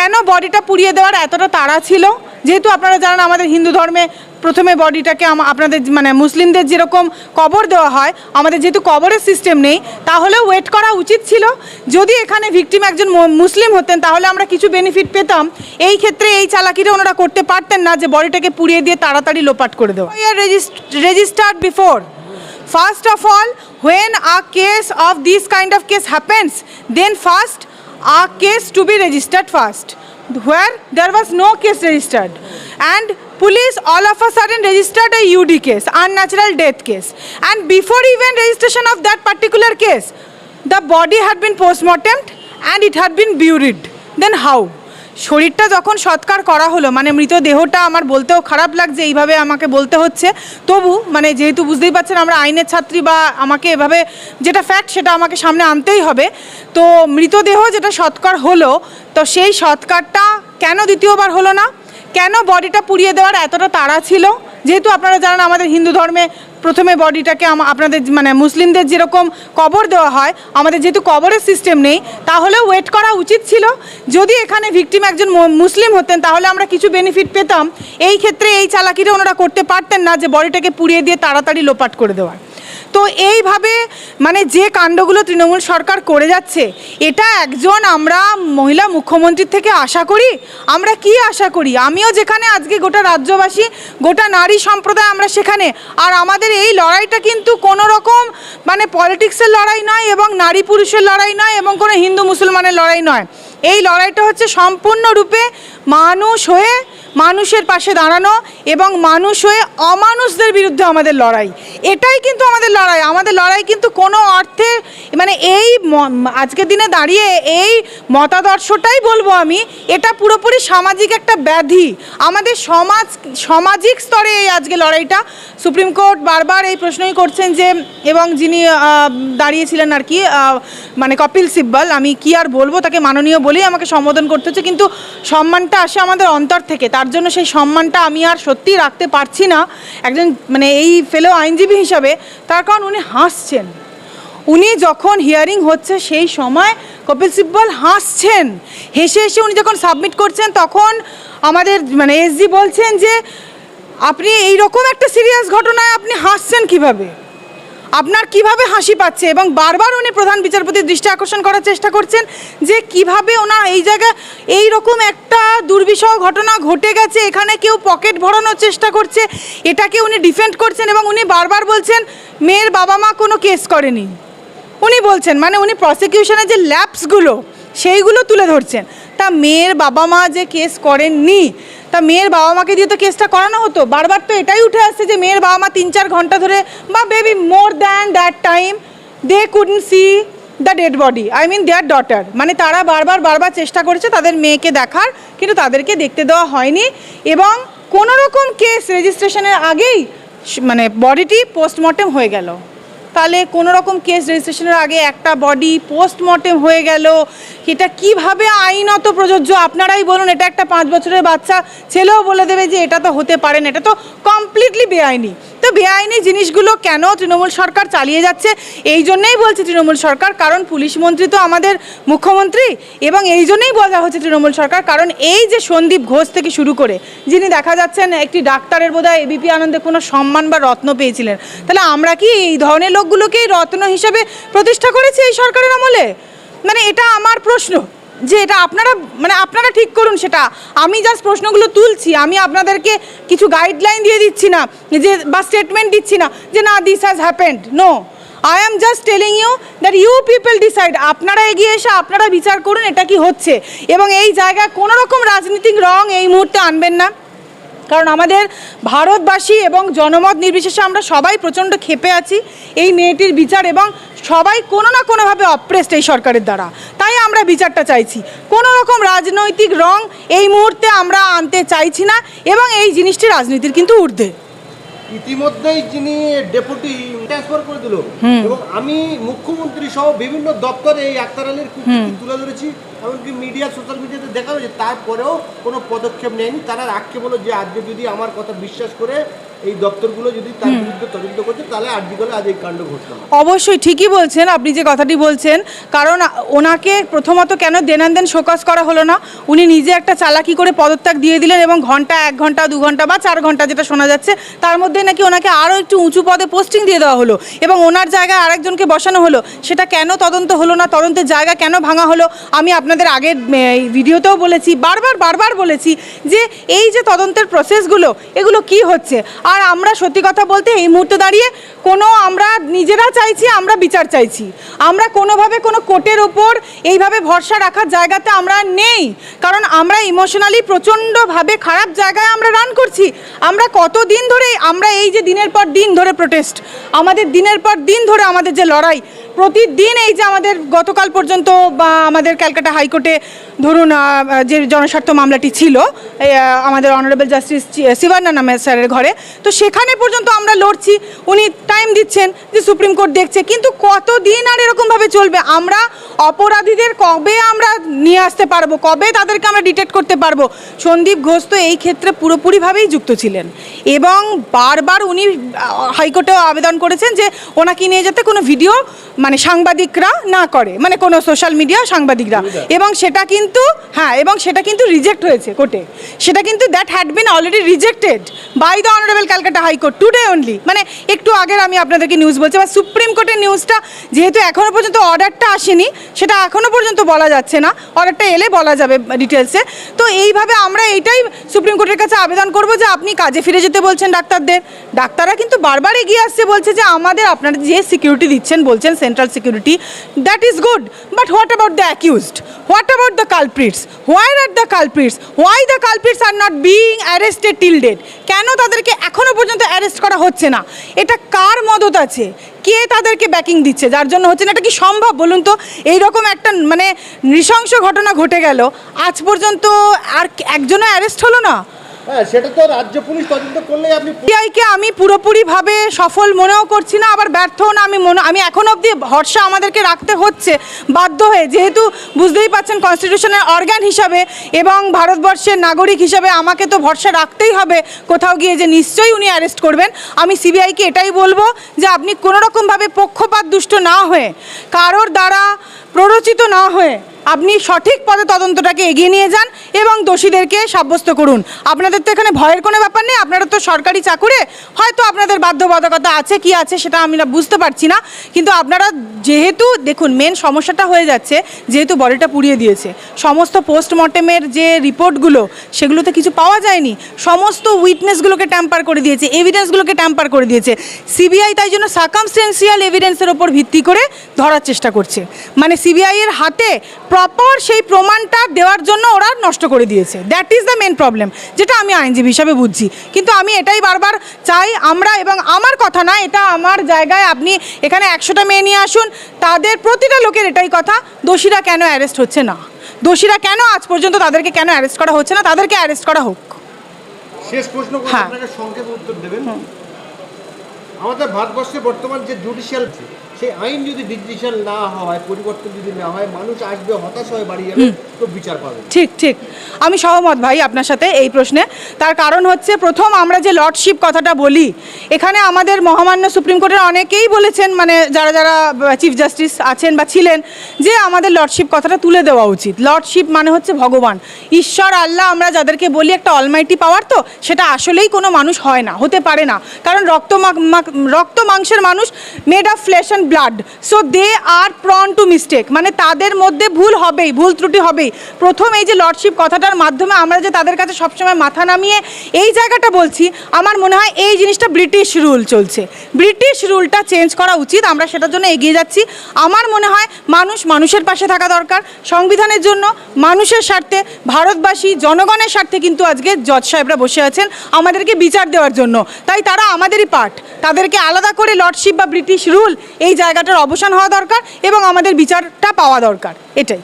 কেন বডিটা পুড়িয়ে দেওয়ার এতটা তাড়া ছিল? যেহেতু আপনারা জানেন আমাদের হিন্দু ধর্মে প্রথমে বডিটাকে আপনাদের মানে মুসলিমদের যেরকম কবর দেওয়া হয়, আমাদের যেহেতু কবরের সিস্টেম নেই তাহলে ওয়েট করা উচিত ছিল। যদি এখানে ভিকটিম একজন মুসলিম হতেন, তাহলে আমরা কিছু বেনিফিট পেতাম। এই ক্ষেত্রে এই চালাকিটা ওনারা করতে পারতেন না যে বডিটাকে পুড়িয়ে দিয়ে তাড়াতাড়ি লোপাট করে দেওয়া। Registered before first of all when a case of this kind of case happens then first a case to be registered first. Where there was no case registered. And police all of a sudden registered a UD case, unnatural death case. And before even registration of that particular case, the body had been postmortemed and it had been buried. Then how? শরীরটা যখন সৎকার করা হলো মানে মৃতদেহটা আমার বলতেও খারাপ লাগছে, এইভাবে আমাকে বলতে হচ্ছে। তবু মানে যেহেতু বুঝতেই পারছেন আমরা আইনের ছাত্রী বা আমাকে এভাবে যেটা ফ্যাক্ট সেটা আমাকে সামনে আনতেই হবে। তো মৃতদেহ যেটা সৎকার হলো, তো সেই সৎকারটা কেন দ্বিতীয়বার হলো না? কেন বডিটা পুড়িয়ে দেওয়ার এতটা তাড়া ছিল? যেহেতু আপনারা জানেন আমাদের হিন্দু ধর্মে প্রথমে বডিটাকে আপনাদের মানে মুসলিমদের যেরকম কবর দেওয়া হয়, আমাদের যেহেতু কবরের সিস্টেম নেই তাহলে ওয়েট করা উচিত ছিল। যদি এখানে ভিকটিম একজন মুসলিম হতেন, তাহলে আমরা কিছু বেনিফিট পেতাম। এই ক্ষেত্রে এই চালাকিটা ওনারা করতে পারতেন না যে বডিটাকে পুড়িয়ে দিয়ে তাড়াতাড়ি লোপাট করে দেওয়ার। তো এইভাবে মানে যে কাণ্ডগুলো তৃণমূল সরকার করে যাচ্ছে, এটা একজন আমরা মহিলা মুখ্যমন্ত্রীর থেকে আশা করি, আমরা কি আশা করি? আমিও যেখানে আজকে গোটা রাজ্যবাসী, গোটা নারী সম্প্রদায় আমরা সেখানে, আর আমাদের এই লড়াইটা কিন্তু কোনো রকম মানে পলিটিক্সের লড়াই নয় এবং নারী পুরুষের লড়াই নয় এবং কোনো হিন্দু মুসলমানের লড়াই নয়। এই লড়াইটা হচ্ছে সম্পূর্ণরূপে মানুষ হয়ে মানুষের পাশে দাঁড়ানো এবং মানুষ হয়ে অমানুষদের বিরুদ্ধে আমাদের লড়াই। এটাই কিন্তু আমাদের লড়াই। আমাদের লড়াই কিন্তু কোনো অর্থে মানে এই আজকের দিনে দাঁড়িয়ে এই মতাদর্শটাই বলব আমি, এটা পুরোপুরি সামাজিক একটা ব্যাধি। আমাদের সমাজ, সামাজিক স্তরে এই আজকে লড়াইটা। সুপ্রিম কোর্ট বারবার এই প্রশ্নই করছেন যে, এবং যিনি দাঁড়িয়েছিলেন আর কি মানে কপিল সিব্বল, আমি কি আর বলব, তাকে মাননীয় বলেই আমাকে সম্বোধন করতে হচ্ছে, কিন্তু সম্মানটা আসে আমাদের অন্তর থেকে। তার জন্য সেই সম্মানটা আমি আর সত্যিই রাখতে পারছি না। একজন মানে এই ফেলো আইনজীবী হিসাবে, তার কারণ উনি হাসছেন। উনি যখন হিয়ারিং হচ্ছে সেই সময় কপিল সিব্বল হাসছেন। হেসে হেসে উনি যখন সাবমিট করছেন, তখন আমাদের মানে এসজি বলছেন যে, আপনি এই রকম একটা সিরিয়াস ঘটনায় আপনি হাসছেন কীভাবে? আপনার কীভাবে হাসি পাচ্ছে এবং বারবার উনি প্রধান বিচারপতির দৃষ্টি আকর্ষণ করার চেষ্টা করছেন যে কীভাবে ওনার এই জায়গায় এই রকম একটা দুর্বিষহ ঘটনা ঘটে গেছে, এখানে কেউ পকেট ভরানোর চেষ্টা করছে, এটাকে উনি ডিফেন্ড করছেন এবং উনি বারবার বলছেন, মেয়ের বাবা মা কোনো কেস করেনি। উনি বলছেন মানে উনি প্রসিকিউশনের যে ল্যাপসগুলো সেইগুলো তুলে ধরছেন। তা মেয়ের বাবা মা যে কেস করেননি তা মেয়ের বাবা মাকে দিয়ে তো কেসটা করানো হতো। বারবার তো এটাই উঠে আসছে যে মেয়ের বাবা মা তিন চার ঘণ্টা ধরে বা maybe more than that time they couldn't see the dead body I mean their daughter মানে তারা বারবার বারবার চেষ্টা করেছে তাদের মেয়েকে দেখার, কিন্তু তাদেরকে দেখতে দেওয়া হয়নি। এবং কোনো রকম কেস রেজিস্ট্রেশনের আগেই মানে বডিটি পোস্টমর্টেম হয়ে গেল। তাহলে কোনো রকম কেস রেজিস্ট্রেশনের আগে একটা বডি পোস্টমর্টেম হয়ে গেল। এটা কীভাবে আইনত প্রযোজ্য? আপনারাই বলুন, এটা একটা পাঁচ বছরের বাচ্চা, ছেলেও বলে দেবে যে এটা তো হতে পারে না। এটা তো কমপ্লিটলি বেআইনি। তো বেআইনি জিনিসগুলো কেন তৃণমূল সরকার চালিয়ে যাচ্ছে? এই জন্যেই বলছে তৃণমূল সরকার, কারণ পুলিশ মন্ত্রী তো আমাদের মুখ্যমন্ত্রী, এবং এই জন্যেই বলা হচ্ছে তৃণমূল সরকার, কারণ এই যে সন্দীপ ঘোষ থেকে শুরু করে, যিনি দেখা যাচ্ছেন একটি ডাক্তারের বোধহয় এবিপি আনন্দে কোনো সম্মান বা রত্ন পেয়েছিলেন, তাহলে আমরা কি এই ধরনের লোকগুলোকেই রত্ন হিসেবে প্রতিষ্ঠা করেছি এই সরকারের আমলে? মানে এটা আমার প্রশ্ন। যে এটা আপনারা মানে আপনারা ঠিক করুন সেটা। আমি জাস্ট প্রশ্নগুলো তুলছি, আমি আপনাদেরকে কিছু গাইডলাইন দিয়ে দিচ্ছি না, যে, বা স্টেটমেন্ট দিচ্ছি না, যে না this has happened no I am just telling you that you people decide আপনারা এগিয়ে এসে আপনারা বিচার করুন এটা কি হচ্ছে। এবং এই জায়গায় কোনো রকম রাজনীতিক রং এই মুহূর্তে আনবেন না। কারণ আমাদের ভারতবাসী এবং জনমত নির্বিশেষে আমরা সবাই প্রচণ্ড ক্ষেপে আছি, এই মেয়েটির বিচার এবং সবাই কোনো না কোনোভাবে অপ্রেসড এই সরকারের দ্বারা। আমরা বিচারটা চাইছি। কোনো রকম রাজনৈতিক রং এই মুহূর্তে আমরা আনতে চাইছি না এবং এই জিনিসটি রাজনীতির কিন্তু ঊর্ধ্বে। ইতিমধ্যেই যিনি ডেপুটি ট্রান্সফার করে দিল এবং আমি মুখ্যমন্ত্রী সহ বিভিন্ন দপ্তরে এই আক্তার আলীর তুলে ধরেছি এমনকি মিডিয়া সোশ্যাল মিডিয়াতে দেখা হয়েছে তারপরেও কোনো পদক্ষেপ নেয়নি। তারা আক্ষেপ হলো যে আজকে যদি আমার কথা বিশ্বাস করে এই দপ্তরগুলো যদি তার বিরুদ্ধে তদন্ত করছে তাহলে আর্টিকেলে আজ এই কাণ্ড ঘটলো অবশ্যই ঠিকই বলছেন আপনি যে কথাটি বলছেন কারণ ওনাকে প্রথমত কেন দেনান দেন শোকজ করা হলো না? উনি নিজে একটা চালাকি করে পদত্যাগ দিয়ে দিলেন এবং ঘণ্টা এক ঘণ্টা দু ঘণ্টা বা চার ঘণ্টা যেটা শোনা যাচ্ছে তার মধ্যে নাকি ওনাকে আরও একটু উঁচু পদে পোস্টিং দিয়ে দেওয়া হলো এবং ওনার জায়গায় আরেকজনকে বসানো হলো। সেটা কেন তদন্ত হলো না? তদন্তের জায়গা কেন ভাঙা হলো? আমি আপনাদের আগের এই ভিডিওতেও বলেছি বারবার বারবার বলেছি যে এই যে তদন্তের প্রসেসগুলো এগুলো কি হচ্ছে? আর আমরা সত্যি কথা বলতে এই মুহূর্তে দাঁড়িয়ে কোনো আমরা নিজেরা চাইছি, আমরা বিচার চাইছি। আমরা কোনোভাবে কোনো কোর্টের ওপর এইভাবে ভরসা রাখার জায়গাতে আমরা নেই। কারণ আমরা ইমোশনালি প্রচণ্ডভাবে খারাপ জায়গায় আমরা রান করছি। আমরা কত দিন ধরে, আমরা এই যে দিনের পর দিন ধরে প্রোটেস্ট আমাদের দিনের পর দিন ধরে আমাদের যে লড়াই প্রতিদিন এই যে আমাদের গতকাল পর্যন্ত বা আমাদের ক্যালকাটা হাইকোর্টে ধরুন যে জনস্বার্থ মামলাটি ছিল আমাদের অনারেবল জাস্টিস শিবান্না নামে স্যারের ঘরে, তো সেখানে পর্যন্ত আমরা লড়ছি। উনি টাইম দিচ্ছেন যে সুপ্রিম কোর্ট দেখছে, কিন্তু কতদিন আর এরকমভাবে চলবে? আমরা অপরাধীদের কবে আমরা নিয়ে আসতে পারব? কবে তাদেরকে আমরা ডিটেক্ট করতে পারব? সন্দীপ ঘোষ তো এই ক্ষেত্রে পুরোপুরিভাবেই যুক্ত ছিলেন। এবং বারবার উনি হাইকোর্টেও আবেদন করেছেন যে ওনাকে নিয়ে যাতে কোনো ভিডিও মানে সাংবাদিকরা না করে মানে কোনো সোশ্যাল মিডিয়া সাংবাদিকরা। এবং সেটা কিন্তু হ্যাঁ এবং সেটা কিন্তু রিজেক্ট হয়েছে কোর্টে। সেটা কিন্তু that had been already rejected by the honourable Calcutta high court today only মানে একটু আগের আমি আপনাদেরকে নিউজ বলছি বা সুপ্রিম কোর্টের নিউজটা যেহেতু এখনও পর্যন্ত অর্ডারটা আসেনি সেটা এখনও পর্যন্ত বলা যাচ্ছে না। অর্ডারটা এলে বলা যাবে ডিটেলসে তো এইভাবে আমরা এইটাই সুপ্রিম কোর্টের কাছে আবেদন করব যে আপনি কাজে ফিরে যেতে বলছেন ডাক্তারদের। ডাক্তাররা কিন্তু বারবার এগিয়ে আসছে, বলছে যে আমাদের আপনারা যে সিকিউরিটি দিচ্ছেন, বলছেন central security that is good but what about the accused what about the culprits why are the culprits why the culprits are not being arrested till date কেন তাদেরকে এখনও পর্যন্ত অ্যারেস্ট করা হচ্ছে না? এটা কার মদত আছে? কে তাদেরকে ব্যাকিং দিচ্ছে? যার জন্য হচ্ছে না, এটা কি সম্ভব? বলুন তো, এইরকম একটা মানে নৃশংস ঘটনা ঘটে গেল। আজ পর্যন্ত আর একজনও অ্যারেস্ট হলো না? হ্যাঁ সেটা তো রাজ্য পুলিশ তদন্ত করলেই আপনি সিবিআইকে আমি পুরোপুরিভাবে সফল মনেও করছি না, আবার ব্যর্থও না, আমি মনে আমি এখন অবধি ভরসা আমাদেরকে রাখতে হচ্ছে, বাধ্য হয়ে। যেহেতু বুঝতেই পাচ্ছেন কনস্টিটিউশনের অর্গান হিসাবে এবং ভারতবর্ষের নাগরিক হিসাবে আমাকে তো ভরসা রাখতেই হবে, কোথাও গিয়ে যে নিশ্চয়ই উনি অ্যারেস্ট করবেন। আমি সিবিআইকে এটাই বলব যে আপনি কোনোরকমভাবে পক্ষপাত দুষ্ট না হয়ে, কারোর দ্বারা প্ররোচিত না হয়ে আপনি সঠিক পদে তদন্তটাকে এগিয়ে নিয়ে যান এবং দোষীদেরকে সাব্যস্ত করুন। আপনাদের তো এখানে ভয়ের কোনো ব্যাপার নেই, আপনারা তো সরকারি চাকুরে, হয়তো আপনাদের বাধ্যবাধকতা আছে, কি আছে সেটা আমি না বুঝতে পারছি না। কিন্তু আপনারা যেহেতু, দেখুন মেন সমস্যাটা হয়ে যাচ্ছে, যেহেতু বডিটা পুড়িয়ে দিয়েছে। সমস্ত পোস্টমর্টেমের যে রিপোর্টগুলো, সেগুলোতে কিছু পাওয়া যায়নি। সমস্ত উইটনেসগুলোকে ট্যাম্পার করে দিয়েছে এভিডেন্সগুলোকে ট্যাম্পার করে দিয়েছে। সিবিআই তাই জন্য সার্কামস্টেন্সিয়াল এভিডেন্সের ওপর ভিত্তি করে ধরার চেষ্টা করছে। মানে সিবিআইয়ের হাতে প্রপার সেই প্রমাণটা দেওয়ার জন্য ওরা নষ্ট করে দিয়েছে। That is the main problem যেটা আমি আইনজীবী হিসাবে বুঝছি। কিন্তু আমি এটাই বারবার চাই আমরা এবং আমার কথা না এটা আমার জায়গায় আপনি এখানে একশোটা মেয়ে নিয়ে আসুন তাদের প্রতিটা লোকের এটাই কথা দোষীরা কেন অ্যারেস্ট হচ্ছে না? দোষীরা কেন আজ পর্যন্ত তাদেরকে কেন অ্যারেস্ট করা হচ্ছে না? তাদেরকে অ্যারেস্ট করা হোক। শেষ প্রশ্ন হ্যাঁ। আমাদের ভারতবর্ষে বর্তমান যে জুডিশিয়াল সেই আইন যদি ডিজিটাল না হয় পরিবর্তন যদি না হয় মানুষ আসবে হতাশ হয়ে বাড়ি যাবে তো বিচার পাবে। ঠিক ঠিক। আমি সহমত ভাই আপনার সাথে এই প্রশ্নে। তার কারণ হচ্ছে প্রথম আমরা যে লর্ডশিপ কথাটা বলি এখানে আমাদের মহামান্য সুপ্রিম কোর্টের অনেকেই বলেছেন মানে যারা যারা চিফ জাস্টিস আছেন বা ছিলেন যে আমাদের লর্ডশিপ কথাটা তুলে দেওয়া উচিত। লর্ডশিপ মানে হচ্ছে ভগবান। ঈশ্বর আল্লাহ আমরা যাদেরকে বলি একটা অলমাইটি পাওয়ার তো সেটা আসলেই কোনো মানুষ হয় না হতে পারে না। কারণ রক্ত রক্ত মাংসের মানুষ made of flesh and blood so they are prone to mistake মানে তাদের মধ্যে ভুল হবেই, ভুল ত্রুটি হবেই। প্রথম এই যে লর্ডশিপ কথাটার মাধ্যমে আমরা যে তাদের কাছে সবসময় মাথা নামিয়ে এই জায়গাটা বলছি, আমার মনে হয় এই জিনিসটা ব্রিটিশ রুল চলছে। ব্রিটিশ রুলটা চেঞ্জ করা উচিত, আমরা সেটার জন্য এগিয়ে যাচ্ছি। আমার মনে হয় মানুষ মানুষের পাশে থাকা দরকার। সংবিধানের জন্য মানুষের স্বার্থে, ভারতবাসী জনগণের স্বার্থে কিন্তু আজকে জজ সাহেবরা বসে আছেন আমাদেরকে বিচার দেওয়ার জন্য। তাই তারা আমাদেরই পার্ট তাদেরকে আলাদা করে লর্ডশিপ বা ব্রিটিশ রুল এই জায়গাটার অবসান হওয়া দরকার এবং আমাদের বিচারটা পাওয়া দরকার এটাই।